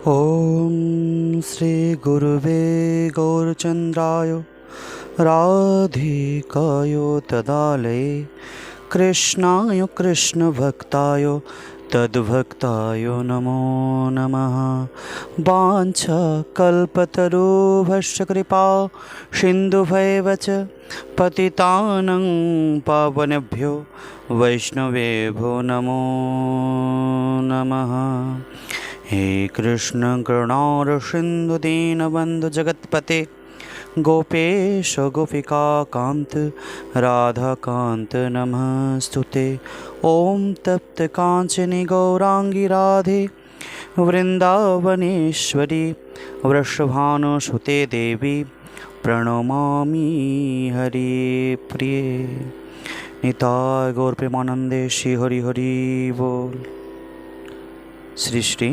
ॐ श्रीगुरुवे गौरचन्द्राय राधिकाय तदालये, कृष्णाय कृष्णभक्ताय, तद्भक्ताय नमो नमः। वाञ्छकल्पतरुभश्च कृपा सिन्धुभैव च, पतितानं पावनेभ्यो वैष्णवेभ्यो नमो नमः। हे कृष्ण करुणार सिन्धु दीनबन्धु जगत्पते गोपेश गोपिकान्त राधाकान्त नमस्तु ते ॐ तप्तकाञ्चनि गौराङ्गी राधे वृन्दावनेश्वरी वृषभानुसुते देवी प्रणमामि हरे प्रिये নিতায় গৌর প্রেমানন্দে শ্রী হরি হরি বল শ্রী শ্রী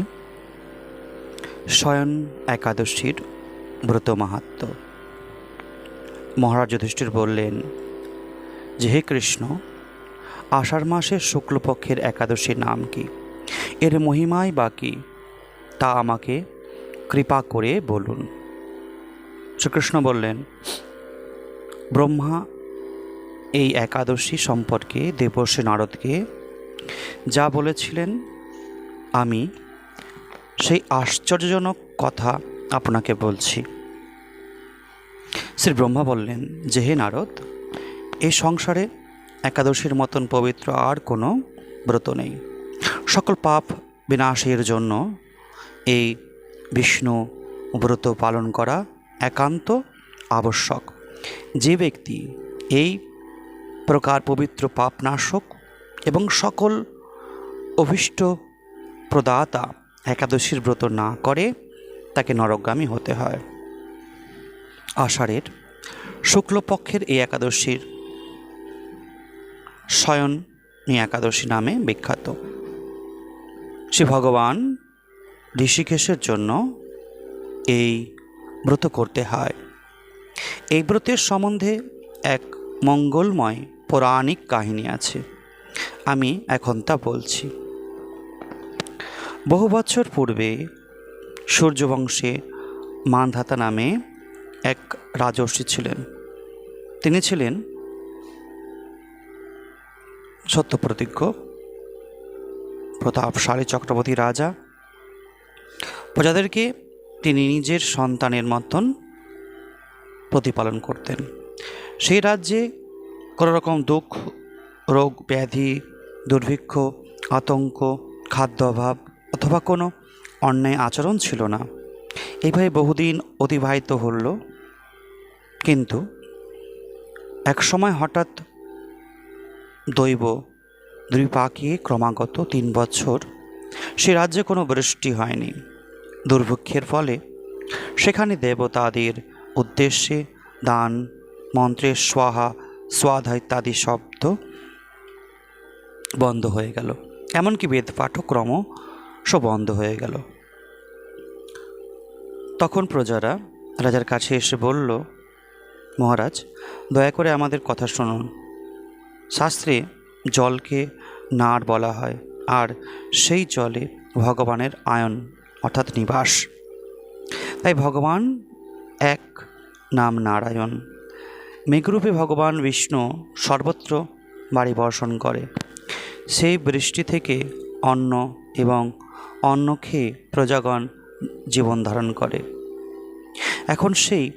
স্বয়ন একাদশীর ব্রত মাহাত্ম। মহারাজ যুধিষ্ঠির বললেন যে হে কৃষ্ণ, আষাঢ় মাসের শুক্লপক্ষের একাদশীর নাম কি? এর মহিমাই বা কি? তা আমাকে কৃপা করে বলুন। শ্রীকৃষ্ণ বললেন, ব্রহ্মা, এই একাদশী সম্পর্কে দেবর্ষী নারদকে যা বলেছিলেন, আমি সেই আশ্চর্যজনক কথা আপনাকে বলছি। শ্রী ব্রহ্মা বললেন, যে হে নারদ এই সংসারে একাদশীর মতন পবিত্র আর কোনো ব্রত নেই। সকল পাপ বিনাশের জন্য এই বিষ্ণু ব্রত পালন করা একান্ত আবশ্যক। যে ব্যক্তি এই প্রকার পবিত্র পাপনাশক এবং সকল অভিষ্ট প্রদাতা একাদশীর ব্রত না করে তাকে নরকগামী হতে হয়। আষাঢ়ের শুক্লপক্ষের এই একাদশীর শয়ন একাদশী নামে বিখ্যাত। শ্রী ভগবান ঋষিকেশের জন্য এই ব্রত করতে হয়। এই ব্রতের সম্বন্ধে এক মঙ্গলময় পৌরাণিক কাহিনী আছে। আমি এখন তা বলছি। বহু বছর পূর্বে সূর্যবংশে মানধাতা নামে এক রাজর্ষি ছিলেন। তিনি ছিলেন সত্যপ্রতিজ্ঞ, প্রতাপশালী চক্রবর্তী রাজা। প্রজাদেরকে তিনি নিজের সন্তানের মতন প্রতিপালন করতেন। সেই রাজ্যে কোনো রকম দুঃখ, রোগ, ব্যাধি, দুর্ভিক্ষ, আতঙ্ক, খাদ্য অভাব অথবা কোনো অন্যায় আচরণ ছিল না। এইভাবে বহুদিন অতিবাহিত হল। কিন্তু এক সময় হঠাৎ দৈব দুই পাকিয়ে ক্রমাগত তিন বছর সে রাজ্যে কোনো বৃষ্টি হয়নি। দুর্ভিক্ষের ফলে সেখানে দেবতাদের উদ্দেশ্যে দান, মন্ত্রের স্বাহা স্বাধা ইত্যাদি শব্দ বন্ধ হয়ে গেল। এমনকি বেদ পাঠক্রম সব বন্ধ হয়ে গেল। তখন প্রজারা রাজার কাছে এসে বলল, মহারাজ, দয়া করে আমাদের কথা শুনুন। শাস্ত্রে জলকে নাড় বলা হয়, আর সেই জলে ভগবানের আয়ন, অর্থাৎ নিবাস। তাই ভগবান এক নাম নারায়ণ। মেঘরূপে ভগবান বিষ্ণু সর্বত্র বাড়ি বর্ষণ করে। সেই বৃষ্টি থেকে অন্ন এবং অন্ন খেয়ে প্রজাগণ জীবন ধারণ করে। এখন সেই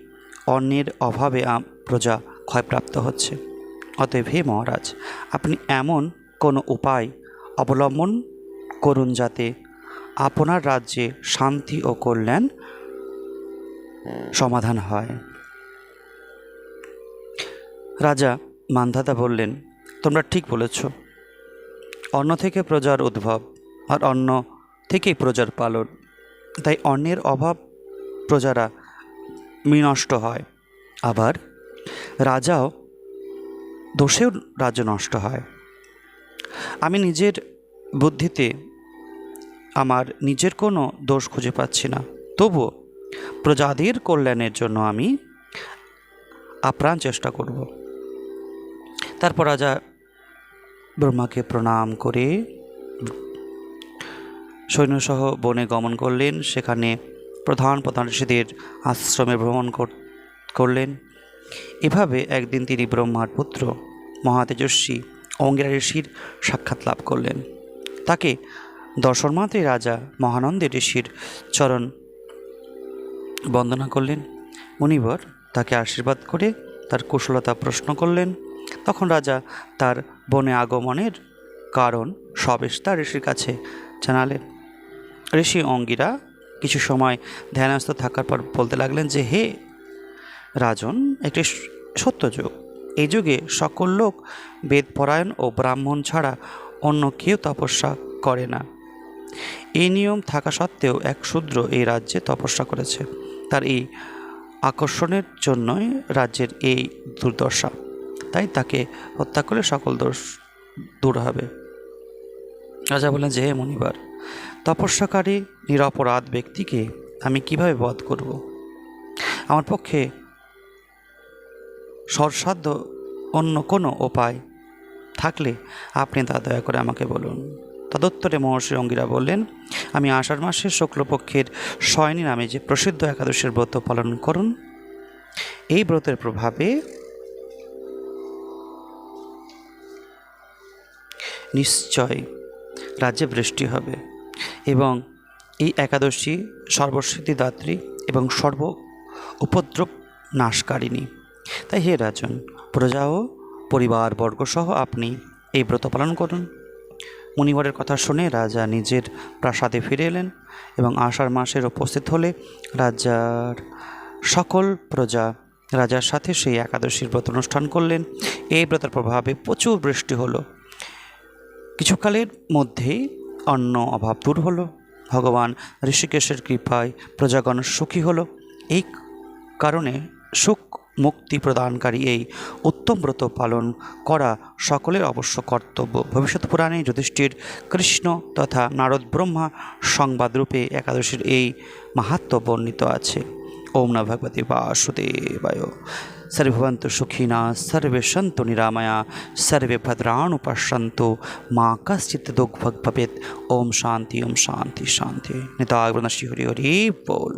অন্নের অভাবে প্রজা ক্ষয়প্রাপ্ত হচ্ছে। অতএব হে মহারাজ, আপনি এমন কোনো উপায় অবলম্বন করুন যাতে আপনার রাজ্যে শান্তি ও কল্যাণ সমাধান হয়। রাজা মান্ধাতা বললেন, তোমরা ঠিক বলেছ। অন্ন থেকে প্রজার উদ্ভব আর অন্ন থেকেই প্রজার পালন। তাই অন্নের অভাব প্রজারা বিনষ্ট হয়। আবার রাজাও দোষেও রাজ্য নষ্ট হয়। আমি নিজের বুদ্ধিতে আমার নিজের কোনো দোষ খুঁজে পাচ্ছি না। তবুও প্রজাদের কল্যাণের জন্য আমি আপ্রাণ চেষ্টা করব। তারপর রাজা ব্রহ্মাকে প্রণাম করে সৈন্যসহ বনে গমন করলেন। সেখানে প্রধান প্রধান ঋষিদের আশ্রমে ভ্রমণ কর- করলেন। এভাবে একদিন তিনি ব্রহ্মার পুত্র মহাতেজস্বী অঙ্গিরা ঋষির সাক্ষাৎ লাভ করলেন। তাকে দর্শন মাত্রে রাজা মহানন্দে ঋষির চরণ বন্দনা করলেন। মুনিবর তাকে আশীর্বাদ করে তার কুশলতা প্রশ্ন করলেন। তখন রাজা তার বনে আগমনের কারণ সবেস্তা ঋষির কাছে জানালেন। ঋষি অঙ্গিরা কিছু সময় ধ্যানস্থ থাকার পর বলতে লাগলেন যে, হে রাজন, একটি স- সত্য যুগ। এই যুগে সকল লোক বেদপরায়ণ ও ব্রাহ্মণ ছাড়া অন্য কেউ তপস্যা করে না। এই নিয়ম থাকা সত্ত্বেও এক শূদ্র এই রাজ্যে তপস্যা করেছে। তার এই আকর্ষণের জন্যই রাজ্যের এই দুর্দশা। তাই তাকে হত্যা করলে সকল দোষ দূর হবে। রাজা বললেন যে, হে মনিবার তপস্যাকারী নিরপরাধ ব্যক্তিকে আমি কীভাবে বধ করব? আমার পক্ষে সরসাধ্য অন্য কোনো উপায় থাকলে আপনি তা দয়া করে আমাকে বলুন। তদুত্তরে মহর্ষি অঙ্গিরা বললেন, আমি আষাঢ় মাসের শুক্লপক্ষের শয়নী নামে যে প্রসিদ্ধ একাদশের ব্রত পালন করুন। এই ব্রতের প্রভাবে নিশ্চয় রাজ্যে বৃষ্টি হবে এবং এই একাদশী সর্বসিদ্ধিদাত্রী এবং সর্ব উপদ্রব নাশকারিণী। তাই হে রাজন, প্রজা ও পরিবারবর্গসহ আপনি এই ব্রত পালন করুন। মুনিবরের কথা শুনে রাজা নিজের প্রাসাদে ফিরে এলেন এবং আষাঢ় মাসের উপস্থিত হলে রাজার সকল প্রজা রাজার সাথে সেই একাদশীর ব্রত অনুষ্ঠান করলেন। এই ব্রতের প্রভাবে প্রচুর বৃষ্টি হলো। কিছুকালের মধ্যেই অন্ন অভাব দূর হলো। ভগবান ঋষিকেশের কৃপায় প্রজাগণ সুখী হলো। এই কারণে সুখ মুক্তি প্রদানকারী এই উত্তম ব্রত পালন করা সকলের অবশ্য কর্তব্য। ভবিষ্যৎ পুরাণে যুধিষ্ঠির কৃষ্ণ তথা নারদ ব্রহ্মা সংবাদরূপে একাদশীর এই মাহাত্ম বর্ণিত আছে। ওম ন ভগবতী বাসুদেবায়। सर्वे भवन्तु सुखिनः सर्वे सन्तु निरामया सर्वे भद्राणु पश्यन्तु मा कश्चित् दुःखभग् भवेत् ॐ शान्ति ॐ शान्ति शान्ति निताय श्री हरि हरि बोल